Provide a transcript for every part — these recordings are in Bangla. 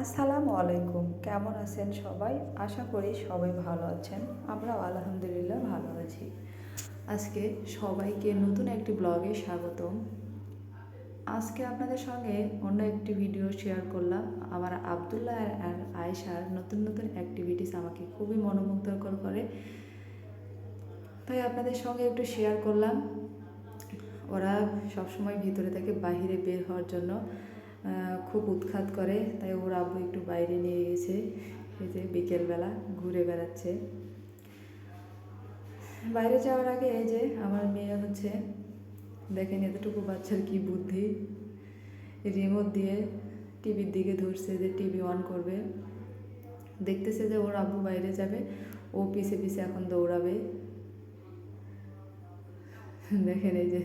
আসসালামু আলাইকুম। কেমন আছেন সবাই? আশা করি সবাই ভালো আছেন। আমরাও আলহামদুলিল্লাহ ভালো আছি। আজকে সবাইকে নতুন একটি ব্লগে স্বাগতম। আজকে আপনাদের সঙ্গে অন্য একটি ভিডিও শেয়ার করলাম। আমার আবদুল্লাহ আর আয়েশার নতুন নতুন অ্যাক্টিভিটিস আমাকে খুবই মনোমুগ্ধকর করে। তাই আপনাদের সঙ্গে একটু শেয়ার করলাম। ওরা সবসময় ভিতরে থেকে বাইরে বের হওয়ার জন্য খুব উৎখাত করে, তাই ওর আব্বু একটু বাইরে নিয়ে গেছে। এই যে বিকেলবেলা ঘুরে বেড়াচ্ছে। বাইরে যাওয়ার আগে এই যে আমার মেয়ে হচ্ছে, দেখেন এতটুকু বাচ্চার কি বুদ্ধি। রিমোট দিয়ে টিভির দিকে ধরছে যে টিভি অন করবে। দেখতেছে যে ওর আব্বু বাইরে যাবে, ও পিছে পিছে এখন দৌড়াবে। দেখেন এই যে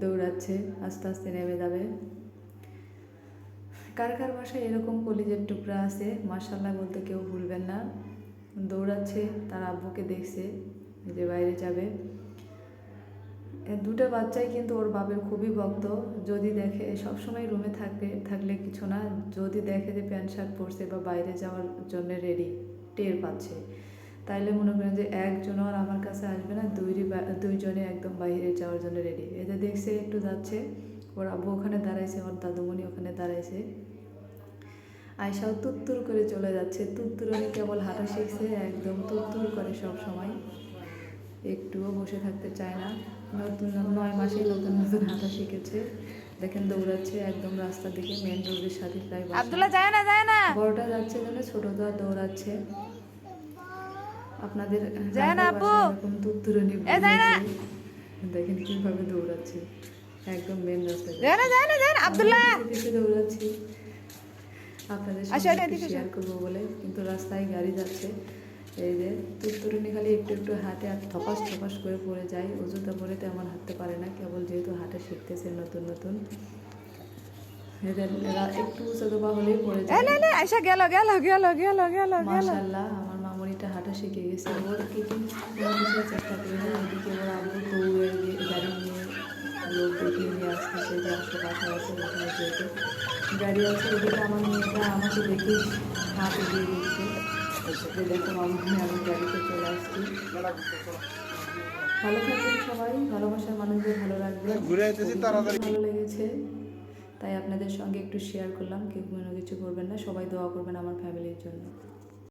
দৌড়াচ্ছে, আস্তে আস্তে নেমে যাবে। কার কার বাসায় এরকম কলিজের টুকরা আছে? মার্শাল্লাহ বলতে কেউ ভুলবেন না। দৌড়াচ্ছে, তার আব্বুকে দেখছে যে বাইরে যাবে। দুটো বাচ্চাই কিন্তু ওর বাপের খুবই ভক্ত। যদি দেখে সবসময় রুমে থাকবে, থাকলে কিছু না। যদি দেখে যে প্যান্ট শার্ট পরছে বা বাইরে যাওয়ার জন্য রেডি টের পাচ্ছে। তাইলে মনে করেন যে একজন আর আমার কাছে আসবে না বা- দুইজনে একদম বাইরে যাওয়ার জন্য রেডি এতে দেখছে, একটু যাচ্ছে, ওর আব্বু ওখানে দাঁড়াইছে, ওর দাদুমণি ওখানে দাঁড়াইছে। আয়সাও তুত্তুর করে চলে যাচ্ছে। তুত্তুরনি কেবল হাঁটা শিখছে একদম তুত্তুর করে সব সময়। একটুও বসে থাকতে চায় না। নতুন নয় মাসে নতুন নতুন হাঁটা শিখেছে। দেখেন দৌড়াচ্ছে একদম রাস্তার দিকে মেন রোডের সাথে প্রায়। আব্দুল্লাহ যায় না যায় না। বড়টা যাচ্ছে জন্য ছোটটা দৌড়াচ্ছে। আপনাদের যায় না। বাসায় এরকম তুত্তুরনি এ, যায় না। বুঝিয়েছে। দেখেন কীভাবে দৌড়াচ্ছে। একদম মেন রাস্তায়। যায় না যায় না যায় না। আব্দুল্লাহ! দৌড়াচ্ছি। আপনাদের আসো, সঙ্গে এদিকে আসো। শেয়ার করব বলে কিন্তু রাস্তায় গাড়ি যাচ্ছে। এই যে তুত্তুরুনি খালি একটু একটু হাতে আর থপাস থপাস করে পড়ে যায়। অজুতা পরে তেমন হাঁটতে পারে না কেবল যেহেতু হাঁটা শিখতেছে নতুন নতুন। একটু উঁচুদোবা হলেই পড়ে যায়। আয়সা গেল গেল গেল গেল গেল গেল। আমার মামনিটা হাঁটা শিখে গেছে। ওর কি কিছু চেষ্টা করি না ওদিকে ওর আব্বু দৌড়ে গাড়ি নিয়ে লোক দেখিয়ে নিয়ে আসতেছে যে আসলে বাসায় আছে ওখানে যেহেতু গাড়ি আছে ওদিকে আমার মেয়েটা আমাকে দেখে হাত এগিয়ে দিচ্ছে সেটা দেখুন আমি আমি গাড়িতে চলে আসছি। ভালো থাকবেন সবাই ভালোবাসার মানুষদের ভালো রাখবেন। ঘুরে আইতেছি তাড়াতাড়ি। ভালো লেগেছে। তাই আপনাদের সঙ্গে একটু শেয়ার করলাম কেউ কোনো কিছু করবেন না সবাই দোয়া করবেন আমার ফ্যামিলির জন্য।